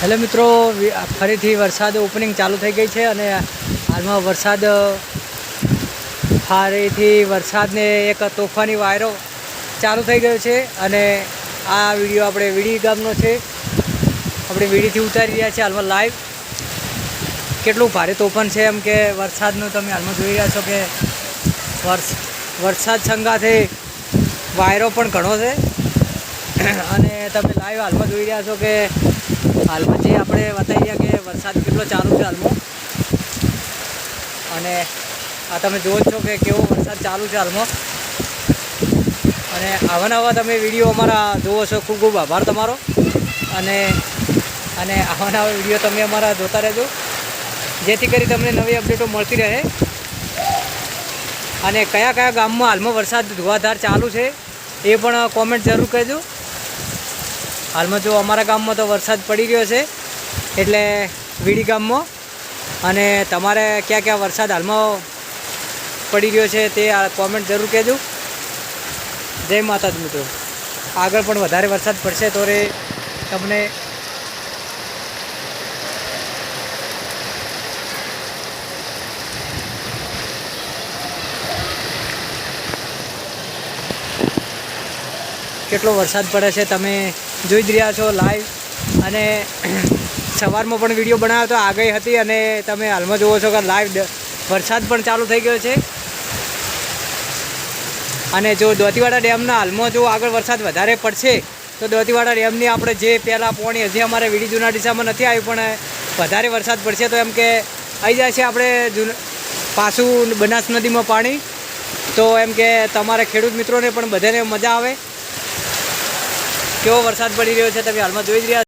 Hello મિત્રો ફરીથી વરસાદ ઓપનિંગ ચાલુ થઈ ગઈ છે અને હાલમાં વરસાદ ફરીથી વરસાદને એક તોફાની વાયરો ચાલુ થઈ ગયો છે અને આ વીડિયો આપણે વીડી ગામનો છે. આપણે વીડીથી ઉતારી રહ્યા છીએ હાલમાં લાઈવ કેટલું ભારે તોફાન છે એમ કે વરસાદનું તમે હાલમાં જોઈ રહ્યા છો કે વરસ વરસાદ સંગાથે વાયરો પણ ઘણો છે. અને તમે લાઈવ હાલમાં જોઈ રહ્યા છો કે હાલમાં જે આપણે બતાવી કે વરસાદ કેટલો ચાલુ છે હાલમાં. અને આ તમે જુઓ છો કે કેવો વરસાદ ચાલુ છે હાલમાં. અને આવા નવા તમે વીડિયો અમારા જુઓ છો, ખૂબ ખૂબ આભાર તમારો. અને અને આવા નવા વીડિયો તમે અમારા જોતા રહેજો. જેથી કરી તમને નવી અપડેટો મળતી રહે. અને કયા કયા ગામમાં હાલમાં વરસાદ ધુવાધાર ચાલુ છે એ પણ કોમેન્ટ જરૂર કરજો હાલમાં જો અમારા ગામમાં તો વરસાદ પડી રહ્યો છે, એટલે વીડી ગામમાં. અને તમારે ક્યાં ક્યાં વરસાદ હાલમાં પડી રહ્યો છે તે કોમેન્ટ જરૂર કહેજો. જય માતાજી મિત્રો. આગળ પણ વધારે વરસાદ પડશે તો રે તમને કેટલો વરસાદ પડે છે તમે જોઈ જ રહ્યા છો લાઈવ અને સવારમાં પણ વીડિયો બનાવ્યો તો આગળ હતી અને તમે હાલમાં જુઓ છો કે લાઈવ વરસાદ પણ ચાલુ થઈ ગયો છે. અને જો દોતીવાડા ડેમના હાલમાં જો આગળ વરસાદ વધારે પડશે, તો દોતીવાડા ડેમની આપણે જે પહેલાં પોણી હજી અમારે વીડી જૂના દિશામાં નથી આવ્યું પણ વધારે વરસાદ પડશે તો એમ કે આવી જાય છે આપણે પાછું બનાસ નદીમાં પાણી. તો એમ કે તમારા ખેડૂત મિત્રોને પણ બધાને મજા આવે. કેવો વરસાદ પડી રહ્યો છે તમે હાલમાં જોઈ જ રહ્યા